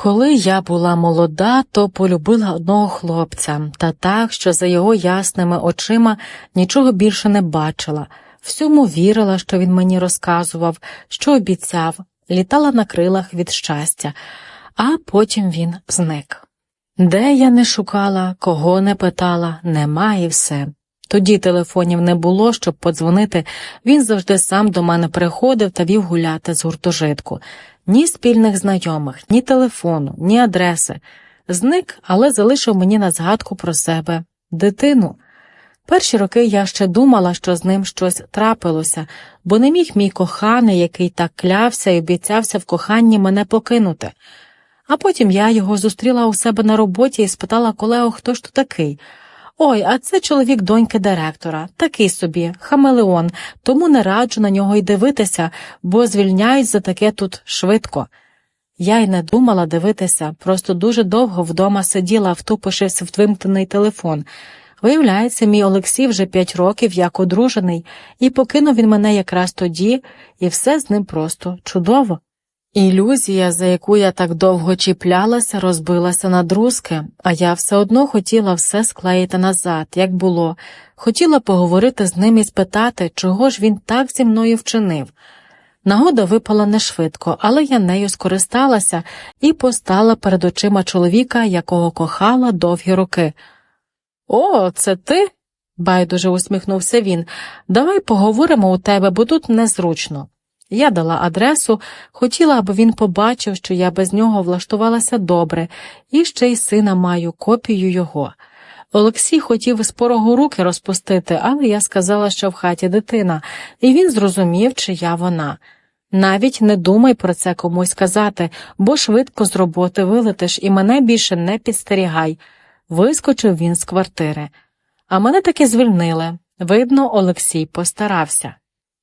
Коли я була молода, то полюбила одного хлопця, та так, що за його ясними очима нічого більше не бачила, всьому вірила, що він мені розказував, що обіцяв, літала на крилах від щастя, а потім він зник. Де я не шукала, кого не питала, нема і все. Тоді телефонів не було, щоб подзвонити, він завжди сам до мене приходив та вів гуляти з гуртожитку. Ні спільних знайомих, ні телефону, ні адреси. Зник, але залишив мені на згадку про себе дитину. Перші роки я ще думала, що з ним щось трапилося, бо не міг мій коханий, який так клявся і обіцявся в коханні мене покинути. А потім я його зустріла у себе на роботі і спитала колегу, хто ж то такий. Ой, а це чоловік доньки директора, такий собі, хамелеон, тому не раджу на нього й дивитися, бо звільняють за таке тут швидко. Я й не думала дивитися, просто дуже довго вдома сиділа, втупившись в вимкнений телефон. Виявляється, мій Олексій вже п'ять років як одружений, і покинув він мене якраз тоді, і все з ним просто чудово. Ілюзія, за яку я так довго чіплялася, розбилася на друзки, а я все одно хотіла все склеїти назад, як було, хотіла поговорити з ним і спитати, чого ж він так зі мною вчинив. Нагода випала не швидко, але я нею скористалася і постала перед очима чоловіка, якого кохала довгі роки. О, це ти? байдуже усміхнувся він. Давай поговоримо у тебе, бо тут незручно. Я дала адресу, хотіла, аби він побачив, що я без нього влаштувалася добре, і ще й сина маю копію його. Олексій хотів з порогу руки розпустити, але я сказала, що в хаті дитина, і він зрозумів, чи я вона. Навіть не думай про це комусь казати, бо швидко з роботи вилетиш і мене більше не підстерігай. Вискочив він з квартири. А мене таки звільнили. Видно, Олексій постарався.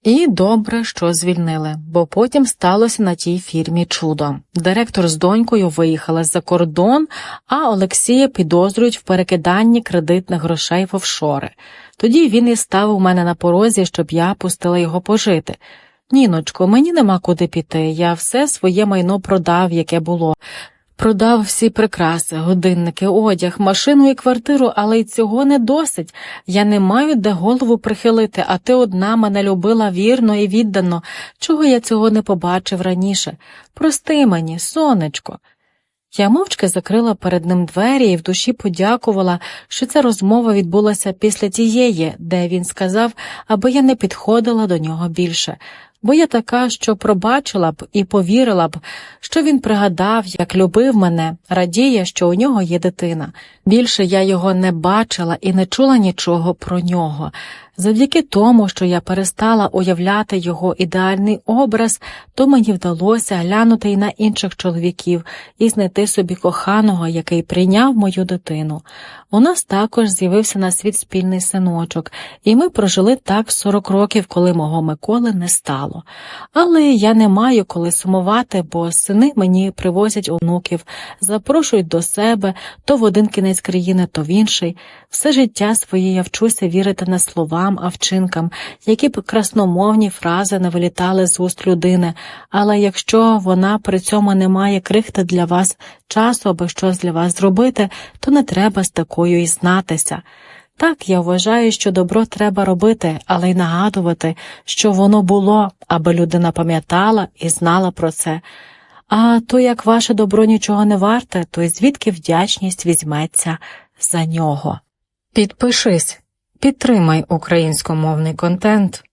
І добре, що звільнили, бо потім сталося на тій фірмі чудо. Директор з донькою виїхала за кордон, а Олексія підозрюють в перекиданні кредитних грошей в офшори. Тоді він і ставив мене на порозі, щоб я пустила його пожити. Ніночко, мені нема куди піти. Я все своє майно продав, яке було. Продав всі прикраси, годинники, одяг, машину і квартиру, але й цього не досить. Я не маю де голову прихилити, а ти одна мене любила вірно і віддано. Чого я цього не побачив раніше? Прости мені, сонечко. Я мовчки закрила перед ним двері і в душі подякувала, що ця розмова відбулася після тієї, де він сказав, аби я не підходила до нього більше бо я така, що пробачила б і повірила б, що він пригадав, як любив мене, радіє, що у нього є дитина. Більше я його не бачила і не чула нічого про нього. Завдяки тому, що я перестала уявляти його ідеальний образ, то мені вдалося глянути й на інших чоловіків і знайти собі коханого, який прийняв мою дитину. У нас також з'явився на світ спільний синочок, і ми прожили так 40 років, коли мого Миколи не стало. Але я не маю коли сумувати, бо сини мені привозять онуків, запрошують до себе то в один кінець країни, то в інший. Все життя своє я вчуся вірити не словам, а вчинкам, які б красномовні фрази не вилітали з уст людини, але якщо вона при цьому не має крихти для вас часу, аби щось для вас зробити, то не треба з такою і знатися. Так, я вважаю, що добро треба робити, але й нагадувати, що воно було, аби людина пам'ятала і знала про це. А то як ваше добро нічого не варте, то й звідки вдячність візьметься за нього. Підпишись, підтримай українськомовний контент.